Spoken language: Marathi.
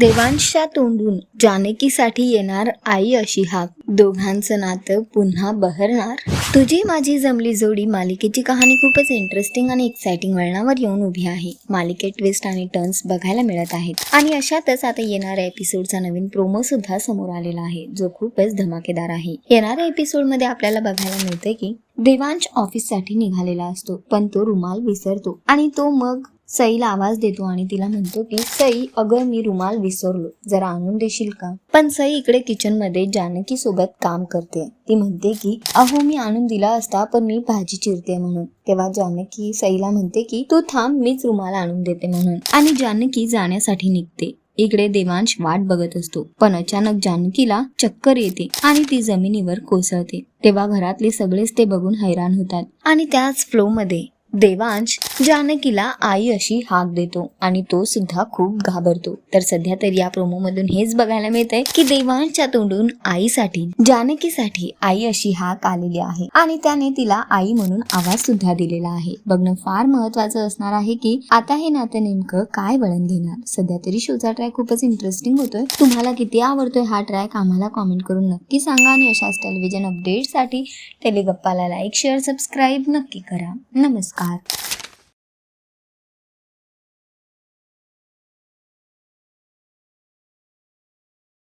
देवांशच्या तोंडून जानकीसाठी येणार आई अशी हाक. दोघांचं नातं पुन्हा बहरणार. तुझी माझी जमली जोडी मालिकेची कहाणी खूपच इंटरेस्टिंग आणि एक्साइटिंग वळणावर येऊन उभी आहे. मालिकेत ट्विस्ट आणि टर्न्स बघायला मिळत आहेत. आणि अशातच आता येणाऱ्या एपिसोडचा नवीन प्रोमो सुद्धा समोर आलेला आहे जो खूपच धमाकेदार आहे. येणाऱ्या एपिसोडमध्ये आपल्याला बघायला मिळते की देवांश ऑफिससाठी निघालेला असतो पण तो रुमाल विसरतो. आणि तो मग सईला आवाज देतो आणि तिला म्हणतो की सई अगं मी रुमाल विसरलो. जरा आणून देशील का? पण सई इकडे किचनमध्ये जानकी सोबत काम करते. ती म्हणते की अहो मी आणून दिला असता पण मी भाजी चिरते म्हणून. तेव्हा जानकी सईला म्हणते की तू थांब मीच रुमाल आणून देते म्हणून. आणि जानकी जाण्यासाठी निघते. इकडे देवांश वाट बघत असतो. पण अचानक जानकीला चक्कर येते आणि ती जमिनीवर कोसळते. तेव्हा घरातले सगळेच ते बघून हैराण होतात. आणि त्याच फ्लो मध्ये देवांश जानकीला आई अशी हाक देतो आणि तो सुद्धा खूप घाबरतो. तर सध्या तर या प्रोमो मधून हेच बघायला मिळतंय की देवांशच्या तोंडून आईसाठी जानकीसाठी आई अशी हाक आलेली आहे आणि त्याने तिला आई म्हणून आवाज सुद्धा दिलेला आहे. बघणं फार महत्वाचं असणार आहे की आता हे नातं नेमकं काय वळण घेणार? सध्या तरी शोचा ट्रॅक खूपच इंटरेस्टिंग होतोय. तुम्हाला किती आवडतोय हा ट्रॅक आम्हाला कॉमेंट करून नक्की सांगा आणि अशाच टेलिव्हिजन अपडेटसाठी टेलिगप्पाला लाईक शेअर सबस्क्राईब नक्की करा. नमस्कार. 같.